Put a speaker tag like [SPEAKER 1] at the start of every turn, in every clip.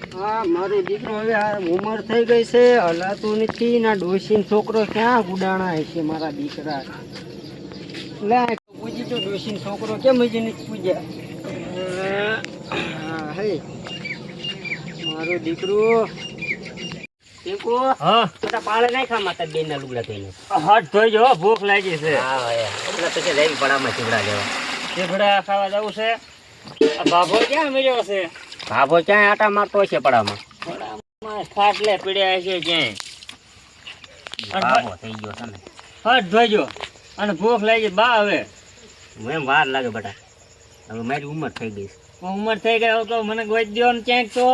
[SPEAKER 1] હા મારો દીકરો હવે આ ઉંમર થઈ ગઈ છે. હલાતું નથી ના ડોશીનો છોકરો ક્યાં ગુડાણા હશે મારા દીકરા? લે પૂજી તો ડોશીનો છોકરો કેમ હજી નથી પૂજ્યા? હા હે. મારો દીકરો. ટીકુ
[SPEAKER 2] હા.
[SPEAKER 1] બધા પાળે નાખ ખા માતા બેન ના લુગડા થઈને
[SPEAKER 2] હાથ ધોઈ જો ભૂખ લાગી છે.
[SPEAKER 1] હા એટલે પડામાં ચીવડા લેવા.
[SPEAKER 2] ચીભડા ખાવા જવું છે. બાભો ક્યાં મળ્યો છે?
[SPEAKER 1] ભાભો ક્યાંય આટા મારતો છે પડામાં?
[SPEAKER 2] પડામાં ખાટલે પીડ્યા છે ક્યાંય.
[SPEAKER 1] ભાભો થઈ ગયો છે ને.
[SPEAKER 2] હાથ ધોઈજો અને ભૂખ લાગી બા હવે.
[SPEAKER 1] એમ વાર લાગે બટા. હવે મારી ઉંમર થઈ ગઈ
[SPEAKER 2] ઉંમર થઈ ગઈ તો મને ગોઈ દો ને ક્યાંક તો.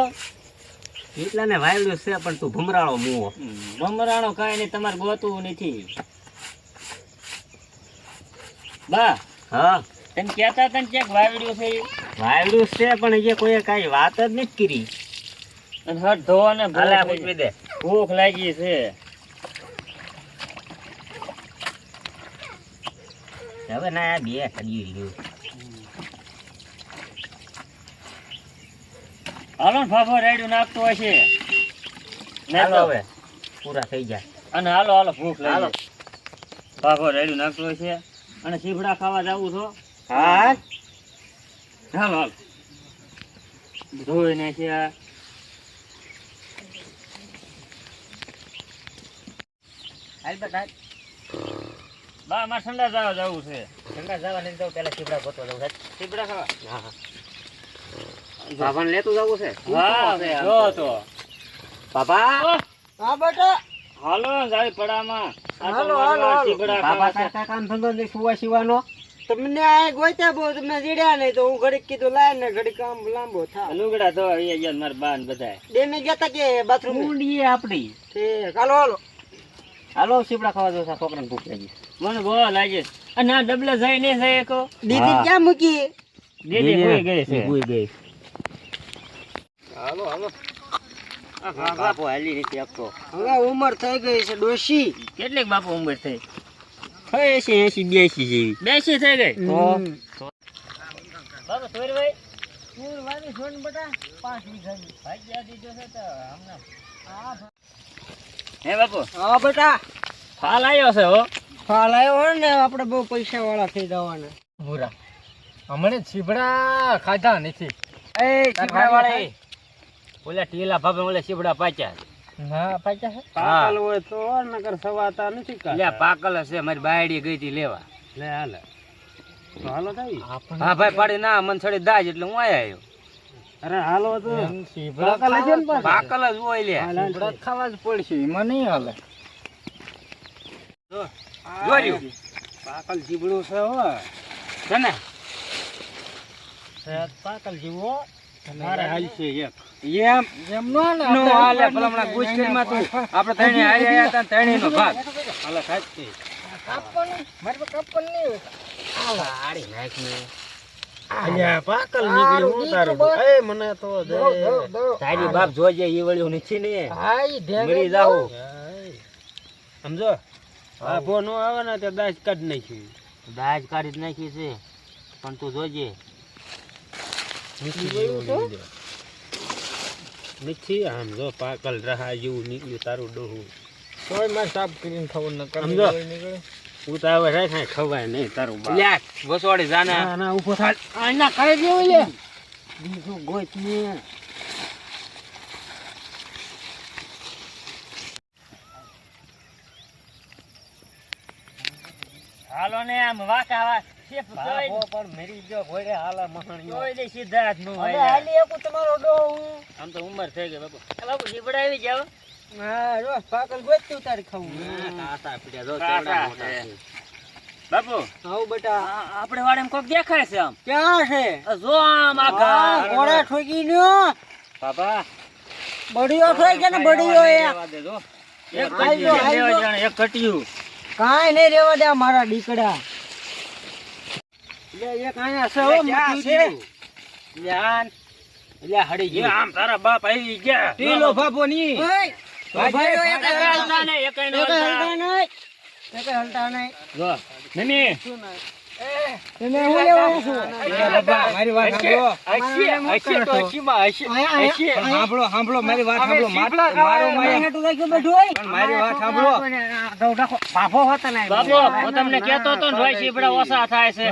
[SPEAKER 1] એટલા ને વાયલું છે પણ તું ભમરાળો મુવો.
[SPEAKER 2] ભમરાણો કઈ નહીં તમારે ગોતવું નથી. બા
[SPEAKER 1] હા?
[SPEAKER 2] તમે કહેતા તને ક્યાંક વાવડ્યું છે ઈ?
[SPEAKER 1] વાયલું છે પણ એ કોઈ કાંઈ વાત જ નથી કરી.
[SPEAKER 2] અને
[SPEAKER 1] હાલે
[SPEAKER 2] ભૂખ
[SPEAKER 1] પૂછવી
[SPEAKER 2] લાગી-
[SPEAKER 1] દે
[SPEAKER 2] ભૂખ લાગી છે.
[SPEAKER 1] હવે ના આ બે કર્યું રહ્યું
[SPEAKER 2] હાલો ને ફાફો રેડ્યું નાખતો હોય છે.
[SPEAKER 1] હાલો હવે પૂરા થઈ જાય
[SPEAKER 2] અને હાલો હાલો ભૂખ. લાગી ફાફો રેડ્યું નાખતો છે. અને સીભડા ખાવા જાવું છો?
[SPEAKER 1] હા.
[SPEAKER 2] હાલો હાલો. ધોઈ નાખ્યા.
[SPEAKER 1] હાલ બેટા.
[SPEAKER 2] બા મારે ઠંડા જવા જવું છે.
[SPEAKER 1] ઠંડા જવા નહીં જવું પેલા ચીબડા ગોતવા જવું છે
[SPEAKER 2] સીભડા ખાવા?
[SPEAKER 1] હા હા. બાબાને લેતું જવું છે?
[SPEAKER 2] હા જો તો?
[SPEAKER 1] બાબા હા બેટા.
[SPEAKER 2] હાલો ને પડામાં.
[SPEAKER 1] હાલો, હાલો, હાલો. બાબા કાકા કામ ધંધો નહીં સુવા સિવાનો તમને આ ગોત્યા બહુ તમે જીડ્યા નહીં તો હું ઘડીક કીધું લાય ને ઘડીક આમ લાંબો થા.
[SPEAKER 2] લુગડા તો આવી ગયા મારા બાન બધા
[SPEAKER 1] બે મેં ગયા તા કે બાથરૂમ ઊંડી આપડી ઠીક હાલો હાલો. હાલો સીપડા ખાવા દો છોકરાને ભૂખ લાગી.
[SPEAKER 2] મને બહુ લાગે. આ ના ડબલા જાય ને જાય કો
[SPEAKER 1] દીદી ક્યાં મૂકી?
[SPEAKER 2] દીદી કોઈ ગઈ છે?
[SPEAKER 1] ગઈ.
[SPEAKER 2] હાલો હાલો.
[SPEAKER 1] બાપુ હાલી નથી આપતો. હવે ઉંમર થઈ ગઈ છે ડોશી.
[SPEAKER 2] કેટલીક બાપુ ઉંમર થઈ?
[SPEAKER 1] એસી એસી બેસી જેવી
[SPEAKER 2] બેસી થઈ ગઈ
[SPEAKER 1] તો
[SPEAKER 2] બાપુ સોરભાઈ
[SPEAKER 1] વાડી છોડ બટા પાંચ વીઘાની
[SPEAKER 2] ભાગ્યા દીધો છે તો હમણાં હે બાપુ
[SPEAKER 1] હા બટા
[SPEAKER 2] ફાલ આવ્યો છે હો
[SPEAKER 1] ફાલ આવ્યો ને આપણે બહુ પૈસા વાળા થઈ જવાના
[SPEAKER 2] ભૂરા હમણે છીબડા ખાધા નથી
[SPEAKER 1] એ
[SPEAKER 2] છીબડા વાળા ઓલા ટીલા ભાભે ઓલા છીબડા પાચ્યા
[SPEAKER 1] હા પૈસા છે
[SPEAKER 2] હા.
[SPEAKER 1] પાકલ હોય તો નકર સવાતા નથી
[SPEAKER 2] એટલે પાકલ હશે મારી બાયડી ગઈ હતી લેવા.
[SPEAKER 1] લે હાલે. તો હાલો તાઈ.
[SPEAKER 2] હા ભાઈ પાડી ના મન છડી દાજ એટલે હું આયા આવ્યો
[SPEAKER 1] અરે હાલો તો. પાકલ હશે ને
[SPEAKER 2] પાકલ જ હોય લે.
[SPEAKER 1] ખાવા જ પડશે એમાં નહીં હાલે.
[SPEAKER 2] જોર્યું
[SPEAKER 1] પાકલ જીબડું છે હો.
[SPEAKER 2] છે ને?
[SPEAKER 1] પાકલ જીવો.
[SPEAKER 2] મારે હાલ છે એક.
[SPEAKER 1] એમ? એમ નો હાલે
[SPEAKER 2] નો હાલે ભલામણા ગુજકેલમાં તું આપણે ત્રણે હારી આયા હતા ત્રણેયનો ભાગ.
[SPEAKER 1] હાલે સાચી કાપવાનું મારે તો કાપવાનું નહીં
[SPEAKER 2] હારી નાખ ને.
[SPEAKER 1] અલ્યા પાકલ નીકળી હું તારું એ મને તો દે
[SPEAKER 2] તારી બાપ જોજે ઈ વળ્યું નથી ને
[SPEAKER 1] હાઈ
[SPEAKER 2] મરી જાવું
[SPEAKER 1] સમજો? આ ભો નો આવે ને તે દાજ કાઢી નાખ્યું.
[SPEAKER 2] દાજ કાઢી જ નાખી છે. પણ તું જોજે.
[SPEAKER 1] નથી આમ જો પાકલ રહા જેવું નીકળ્યું તારું ડોહું.
[SPEAKER 3] તોય મારે સાફ કરીને ખાવું ન કરે
[SPEAKER 1] સમજો.
[SPEAKER 3] નીકળે
[SPEAKER 1] હું તો ખવાય નહીં તારું
[SPEAKER 2] લ્યા વસવાડી જાના.
[SPEAKER 1] ના ના ઊભો થાય આના ખાઈ દેવું લે બીજું ગોત ને.
[SPEAKER 2] હાલો ને આમ વાકા વા શેફ
[SPEAKER 1] પણ મરી ગયો ઘોડે હાલે મહાણિયો.
[SPEAKER 2] કોઈ દે
[SPEAKER 1] સિદ્ધાર્થનું હાલી એકું તમારો ડોહું.
[SPEAKER 2] આમ તો ઉંમર થઈ ગઈ બાપુ. બાપુ આવી જાવ
[SPEAKER 1] હા જો પાકલ ગોતું તારે ખાવું
[SPEAKER 2] કાસા પીડ્યા જો
[SPEAKER 1] કાસા
[SPEAKER 2] કેવડા મોટા
[SPEAKER 1] છે.
[SPEAKER 2] છે. બાપુ.
[SPEAKER 1] હાઉ બેટા.
[SPEAKER 2] આપણે વાડે કોક દેખાય છે આમ.
[SPEAKER 1] ક્યાં છે?
[SPEAKER 2] જો આમ
[SPEAKER 1] આ ઘોડા ઠોકી ન્યો.
[SPEAKER 2] બાપા.
[SPEAKER 1] બડીયો ઠોઈ છે ને બડીયો એ
[SPEAKER 2] રહેવા દે જો. એક કટિયું,
[SPEAKER 1] હાલજો.
[SPEAKER 2] લેવા જાણે, એક કટિયું.
[SPEAKER 1] કાંઈ નહીં રેવા દે મારા દીકડા લે એક અહીંયા છે હો મજૂરી.
[SPEAKER 2] છે?
[SPEAKER 1] લ્યાન. લે હડી ગયો
[SPEAKER 2] આમ તારા બાપ આવી ગયા.
[SPEAKER 1] પેલો બાપો ની.
[SPEAKER 2] તમને કેતો હતો ઓછા થાય છે.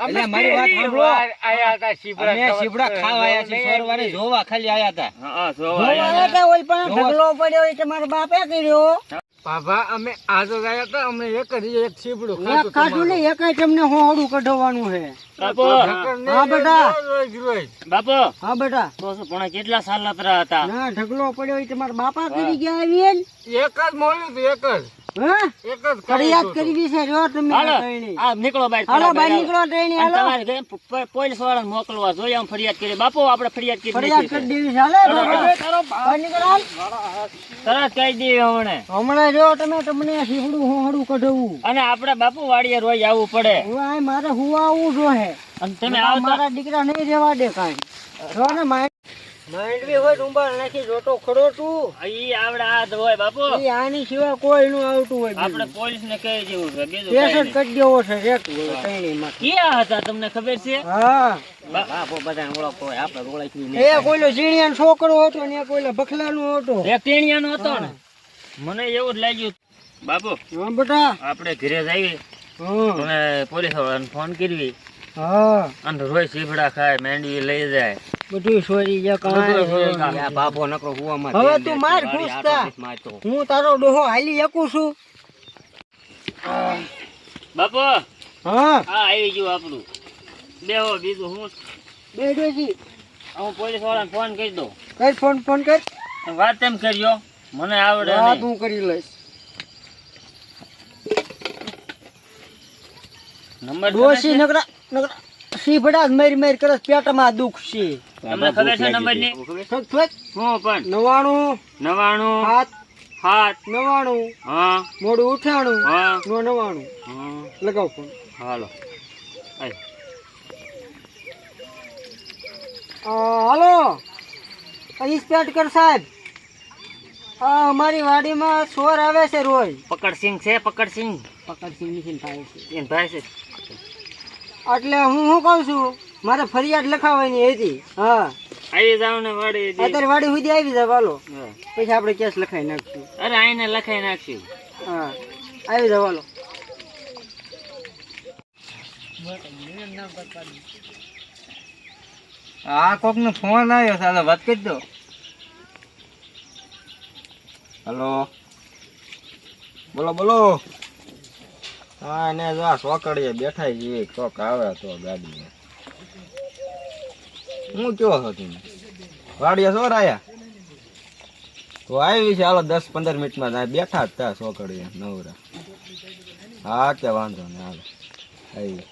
[SPEAKER 3] એટલે મારી વાત સાંભળો.
[SPEAKER 2] આયા હતા શિબડા
[SPEAKER 3] અમે શિબડા ખાવા આયા છે સોરવારે જોવા ખાલી આયા હતા.
[SPEAKER 2] હા જોવા આયા
[SPEAKER 1] હતા. ઓય પણ ઢગલો પડ્યો કે મારા બાપે કર્યો.
[SPEAKER 3] બાબા અમે આજો ગયા હતા અમે એક જ એક શીપડું
[SPEAKER 1] એક ખાધું ને એક જ તમને હોડું કઢવાનું છે.
[SPEAKER 2] બાપો.
[SPEAKER 1] હા બેટા.
[SPEAKER 2] બાપો.
[SPEAKER 1] હા બેટા.
[SPEAKER 2] તો પણ કેટલા સાલ લતરા હતા?
[SPEAKER 1] ના ઢગલો પડ્યો હોય કે મારા બાપા કરી ગયા આવીએ
[SPEAKER 3] એક જ મોલ્યું એક જ.
[SPEAKER 1] ફરિયાદ કરવી છે જો તમે
[SPEAKER 2] આ નીકળો બાય
[SPEAKER 1] હાલો બહાર નીકળો ટ્રેન
[SPEAKER 2] અને
[SPEAKER 1] હાલો.
[SPEAKER 2] તમારે ઘરે પ- પ- પોલીસ વાળાને મોકલવા જોઈએ આમ ફરિયાદ કરી. બાપુ આપણે ફરિયાદ કરી
[SPEAKER 1] ફરિયાદ કરી દેવી છે. હાલો બાપા. બહાર નીકળો હાલ.
[SPEAKER 2] તરત કહી દઈએ હમણે.
[SPEAKER 1] હમણાં જો તમે તમને શીફડું હોહડું કઢવું.
[SPEAKER 2] અને આપણે બાપુ વાડીએ રોજ આવવું પડે.
[SPEAKER 1] મારે હું આવું જોઈએ
[SPEAKER 2] અને તમે
[SPEAKER 1] મારા દીકરા નહીં રહેવા દે કાંઈ. જો ને માઇન્ડ હોય ડુંબાળ નાખી જોતો ખડો તું
[SPEAKER 2] ઈ આવડે હાથ હોય બાપુ.
[SPEAKER 1] ઈ આની સિવાય કોઈનું આવતું હોય
[SPEAKER 2] આપણે પોલીસ ને કહી દેવું છે બીજું
[SPEAKER 1] પેશન
[SPEAKER 2] કાંઈ
[SPEAKER 1] કરી દેવો છે રેતું હોયમાં
[SPEAKER 2] નહીં. ક્યાં હતા તમને ખબર છે?
[SPEAKER 1] હા.
[SPEAKER 2] બાપુ બધા ઓળખતો હોય આપણે ઓળખી
[SPEAKER 1] એ કોઈલો જીણિયાનો છોકરો હતો ને કોઈલો બખલાનો હતો.
[SPEAKER 2] એ ટેણિયાનો હતો ને? મને એવું જ લાગ્યું. બાપુ
[SPEAKER 1] હા બેટા.
[SPEAKER 2] આપણે ઘરે જઈએ
[SPEAKER 1] હા.
[SPEAKER 2] પોલીસ વાળાને ફોન કરવી.
[SPEAKER 1] હા.
[SPEAKER 2] અને રોય સીફડા ખાય મેંડવી લઈ જાય.
[SPEAKER 1] બધું સોરી જે કાંઈ
[SPEAKER 3] બાપો નકરો હુવામાં
[SPEAKER 1] હવે તું માર ઘૂસતા. હું તારો ડોહો હાલી શકું છું?
[SPEAKER 2] બાપો
[SPEAKER 1] હા.
[SPEAKER 2] હા આવી ગયું આપણું. બેહો બીજું હું?
[SPEAKER 1] બેઠો છી.
[SPEAKER 2] હું પોલીસ વાળાને ફોન કરી દઉં.
[SPEAKER 1] કઈ ફોન ફોન કર?
[SPEAKER 2] વાત એમ કર્યો? મને આવડે
[SPEAKER 1] વાત. હું કરી લઈશ.
[SPEAKER 2] નંબર
[SPEAKER 1] ડોસી નકરા નકરા સીફડા મારી મારી કરસ પેટમાં દુખ છે
[SPEAKER 2] તમને ખબર છે
[SPEAKER 1] નંબરની
[SPEAKER 2] હું પણ.
[SPEAKER 1] નવાણું
[SPEAKER 2] નવાણું
[SPEAKER 1] સાત
[SPEAKER 2] સાત
[SPEAKER 1] નવાણું
[SPEAKER 2] હા.
[SPEAKER 1] મોડું ઉઠાણું.
[SPEAKER 2] હા.
[SPEAKER 1] નો નવાણું
[SPEAKER 2] હા
[SPEAKER 1] લગાવ ફોન.
[SPEAKER 2] હાલો.
[SPEAKER 1] હાલો. ઇન્સ્પેક્ટર સાહેબ. આ અમારી વાડીમાં સોર આવે છે રોજ.
[SPEAKER 2] પકડસિંહ છે પકડસિંહ.
[SPEAKER 1] પકડસિંહ મશીન ભાઈ છે.
[SPEAKER 2] ભાઈ છે.
[SPEAKER 1] એટલે હું શું કહું છું? મારે ફરિયાદ લખાવવાની હતી. હા.
[SPEAKER 2] આવી જાવ ને વાડી
[SPEAKER 1] અત્યારે વાડી સુધી આવી જાવ વાલો પછી આપણે કેસ લખાઈ નાખશું.
[SPEAKER 2] અરે આઈને લખાઈ નાખશું.
[SPEAKER 1] હા. આવી જાવ વાલો
[SPEAKER 3] આ કોક નો ફોન આવ્યો સાલો વાત કરી દો. હલો. બોલો બોલો. હા એને જો આ સોકડીએ બેઠા જઈએ કોક આવે તો ગાડી હું કયો છો તમે વાડિયા સોર આયા તો આવી છે હાલો દસ પંદર મિનિટમાં બેઠા જ હતા સોકડીએ નવરા. હા તે વાંધો ને હાલો. આવી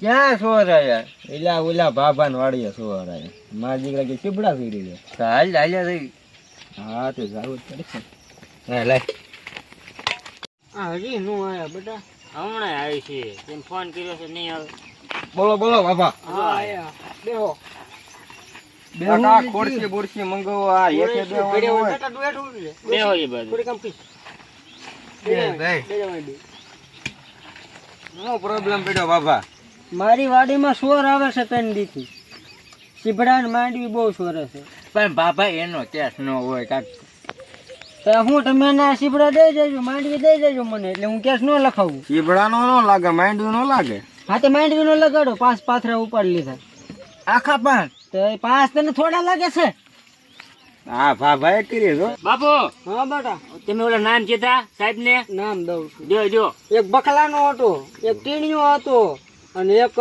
[SPEAKER 3] ક્યાં સોર આયા એલા ઓલા ભાભાન વાડિયા સોર આયા મારા દીકરા કે ચીબડા ફીરી લે. હાલ હાલ્યા થઈ હા તે જાવું જ પડશે હા લે
[SPEAKER 1] હજી નું આયા બેટા.
[SPEAKER 2] હમણાં આવી છે. તેમ ફોન કર્યો છે નહીં આવે.
[SPEAKER 3] બોલો બોલો
[SPEAKER 1] બાપા. બેહો.
[SPEAKER 3] કાકા ખોરશી બોરશી મંગાવો એકે બે હોય
[SPEAKER 1] બેટા તું હેઠું ઉતરી લે.
[SPEAKER 2] બેહો એ બાજુ.
[SPEAKER 1] થોડી કામ પીસ
[SPEAKER 3] બે, બે. શું પ્રોબ્લેમ પડ્યો બાબા
[SPEAKER 1] મારી વાડીમાં સોર આવે છે ત્રણ દીથી. સીભડા ને માંડવી બહુ સોરે છે.
[SPEAKER 3] પણ બાપા એનો કેસ ન હોય કાક.
[SPEAKER 1] તો હું તમે ના સીભડા દઈ દેજો માંડવી દઈ દેજો મને એટલે હું કેસ ન લખાવું.
[SPEAKER 3] સીભડા નો ન લાગે માંડવી નો લાગે.
[SPEAKER 1] હા તો માંડવી નો લગાડો પાંચ પાથરા ઉપાડી લીધા.
[SPEAKER 3] આખા પાંચ?
[SPEAKER 1] તો એ પાંચ તને થોડા લાગે છે?
[SPEAKER 3] હા ભાભા એ કરી દો
[SPEAKER 2] બાપુ!
[SPEAKER 1] હા બેટા.
[SPEAKER 2] તમે ઓલા નામ કીધા સાહેબ ને
[SPEAKER 1] નામ દઉં છું.
[SPEAKER 2] જો જો.
[SPEAKER 1] એક બખલાનો હતો એક ટીણીયો હતો અને એક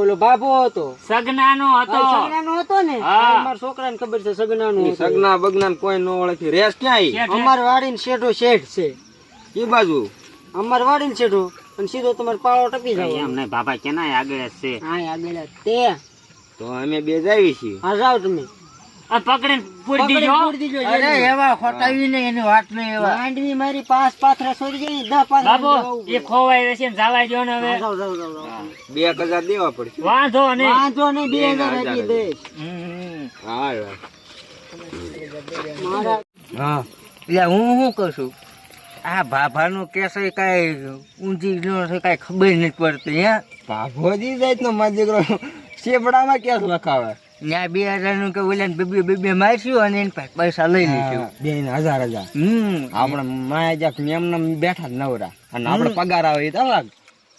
[SPEAKER 1] ઓલો બાબો હતો.
[SPEAKER 2] સગનાનો હતો.
[SPEAKER 1] સગનાનો હતો ને?
[SPEAKER 2] હા.
[SPEAKER 1] આ મારા છોકરાને ખબર છે સગનાનો.
[SPEAKER 3] સગના બગના કોઈ ન ઓળખી. રેસ ક્યાં
[SPEAKER 2] શેઠ,
[SPEAKER 1] અમાર વાડીને શેઠો શેઠ છે.
[SPEAKER 3] એ બાજુ?
[SPEAKER 1] અમાર વાડીને શેઠો. અને સીધો તમારે પાળો જાય
[SPEAKER 2] એમ નહીં બાબા કેનાય આગળ છે.
[SPEAKER 1] હા આગળ તે
[SPEAKER 3] તો અમે બે જાવી છીએ.
[SPEAKER 1] હા જાઓ તમે.
[SPEAKER 2] આ પકડીને પૂરી દીજો.
[SPEAKER 1] પૂરી દીજો અરે
[SPEAKER 3] એવા ખોટાવી ને એની વાત નહીં
[SPEAKER 1] માંડવી મારી પાંચ પાથરા છોડી જાય દસ પાથરા
[SPEAKER 2] બાપુ એ ખોવાઈ રહેશે ને જવા દો ને હવે.
[SPEAKER 3] બે હજાર દેવા પડશે.
[SPEAKER 2] વાંધો ને
[SPEAKER 1] વાંધો ને બે હજાર
[SPEAKER 3] હજાર
[SPEAKER 1] આપી દે
[SPEAKER 3] હા હા એટલે હું શું કહું છું
[SPEAKER 4] આ ભાભાનો કેસ કાંઈ ઊંચી કઈ ખબર નથી પડતી હે?
[SPEAKER 3] ભાભોજી જાય તો મારો દીકરો શેપડામાં કેસ લખાવે.
[SPEAKER 4] ત્યાં બે હજારનું કે ઓલા બે બે બે મારશું અને એને પૈસા લઈ લઈશું
[SPEAKER 3] બે ને હજાર હજાર.
[SPEAKER 4] હમ.
[SPEAKER 3] આપણે માયા જાક એમને બેઠા નવરા. અને આપણે પગાર આવે એ તો અલગ.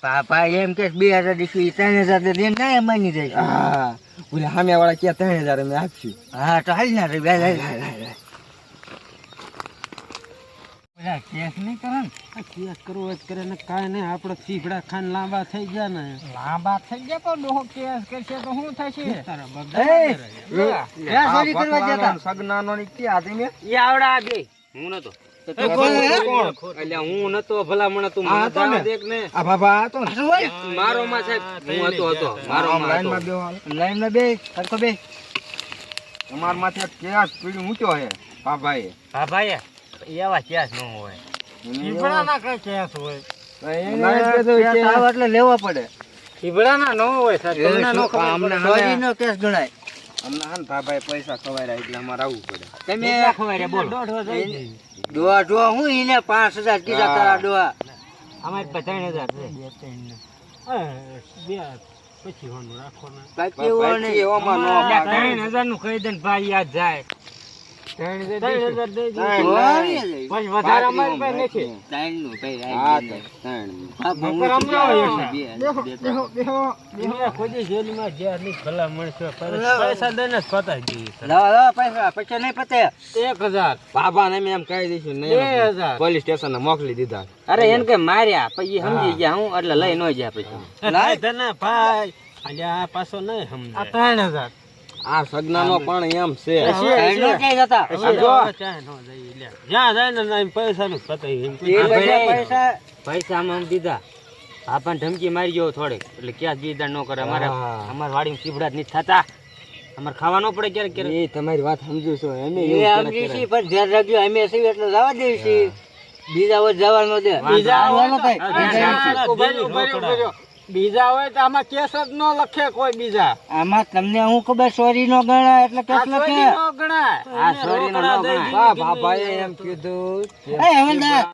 [SPEAKER 4] પાપા એમ કે બે હજાર દીશું એ ત્રણ હજાર દે ના માની જાય
[SPEAKER 3] હા. ઓલા સામે વાળા કે ત્રણ હજાર અમે આપશું.
[SPEAKER 4] હા તો હાલ ના રે બે ઓલા કેસ નહીં કરે ને?
[SPEAKER 5] કેસ કરવો જ કરે ને કાંઈ નહીં આપણે ચીભડા ખાન લાંબા થઈ ગયા ને.
[SPEAKER 4] લાંબા થઈ ગયા તો ડોહો કેસ કરશે તો શું થશે?
[SPEAKER 5] તારા
[SPEAKER 4] એ,
[SPEAKER 5] બગડા
[SPEAKER 4] કરવા જતા
[SPEAKER 3] સગનાનો ની ક્યાં હતી
[SPEAKER 4] એ આવડા બે. હું નતો.
[SPEAKER 5] હે?
[SPEAKER 3] હું નતો ભલામણ તું
[SPEAKER 5] આ હતો ને?
[SPEAKER 3] દેખ ને. આ બાબા હતો
[SPEAKER 4] મારો માં સાહેબ હું હતો હતો.
[SPEAKER 3] મારો
[SPEAKER 4] મારો
[SPEAKER 3] લાઈનમાં
[SPEAKER 4] માં લાઈનમાં બે સરખો બે
[SPEAKER 3] તમાર માથે કેસ પીડી ઊંચો હે બાબાએ.
[SPEAKER 4] હા ભાઈ એવા કેસ ન હોય.
[SPEAKER 5] ચીભડાના કઈ કેસ હોય?
[SPEAKER 4] એટલે લેવો પડે.
[SPEAKER 5] ચીભડાના ન હોય સર
[SPEAKER 3] એ
[SPEAKER 5] તમને નો
[SPEAKER 3] શું કામ
[SPEAKER 5] ખબર
[SPEAKER 3] ને
[SPEAKER 5] પડે.
[SPEAKER 3] હવે?
[SPEAKER 4] ચોરીનો કેસ ગણાય.
[SPEAKER 3] અમને હા ને પૈસા ખવાય એટલે અમારે આવવું પડે.
[SPEAKER 4] તમે
[SPEAKER 5] ખવાય બોલો? દોઢ હજાર
[SPEAKER 4] એને- ડોહા ડોહા હું એને પાંચ હજાર કીધા તારા ડોહા
[SPEAKER 5] અમારે ત્રણ હજાર છે. પછી રાખો ને. ત્રણ હજારનું કહી દે ભાઈ યાદ જાય. ત્રણ હજાર દઈ
[SPEAKER 3] ત્રણ
[SPEAKER 5] દઈશું.
[SPEAKER 3] નહીં.
[SPEAKER 5] પછી વધારે અમારી પાસે નથી
[SPEAKER 4] ત્રણનું કઈ
[SPEAKER 3] હા
[SPEAKER 4] રાખ
[SPEAKER 3] તો ત્રણ.
[SPEAKER 4] હા, પણ
[SPEAKER 5] નકર
[SPEAKER 4] હું
[SPEAKER 5] હમણાં હોય છે.
[SPEAKER 4] બે- બે- બે-
[SPEAKER 5] એમને ખુદી જેલમાં જ્યાં નહીં ભલા મળશે પૈસા દઈને જ પતાવી દઈએ
[SPEAKER 4] લાવો, લાવો પૈસા પૈસા નહીં પતે
[SPEAKER 5] એક હજાર
[SPEAKER 3] બાબાને અમે એમ કહી દઈશું પોલીસ સ્ટેશન મોકલી દીધા
[SPEAKER 4] અરે એને કઈ માર્યા પછી સમજી ગયા હું એટલે લઈ ન ગયા પછી
[SPEAKER 5] પાછો નહીં સમજે ત્રણ હજાર
[SPEAKER 3] આ સગનાનો પણ એમ છે.
[SPEAKER 5] પૈસા.
[SPEAKER 6] દીધા. આપણને ધમકી મારી ગયો થોડીક. એટલે ક્યાં બીજા ન કરે. અમારે અમારે વાડીમાં ચીબડા જ નથી થતા. અમારે ખાવાનો પડે ક્યારેક ક્યારેક.
[SPEAKER 3] એ તમારી વાત સમજુ છો. એમે
[SPEAKER 4] એ સમજી છીએ પણ ધ્યાન રાખજો અમે છીએ એટલે જવા દઈએ છીએ બીજા હોય જવા ન દે
[SPEAKER 5] બીજા
[SPEAKER 4] બીજા
[SPEAKER 5] હોય તો આમાં કેસ જ ન લખે કોઈ બીજા.
[SPEAKER 4] આમાં તમને હું ખબર ચોરી નો ગણાય એટલે કેસ લખે.
[SPEAKER 5] ગણાય.
[SPEAKER 6] આ સોરી નો ગણાય.
[SPEAKER 5] દીધી
[SPEAKER 3] એમ કીધું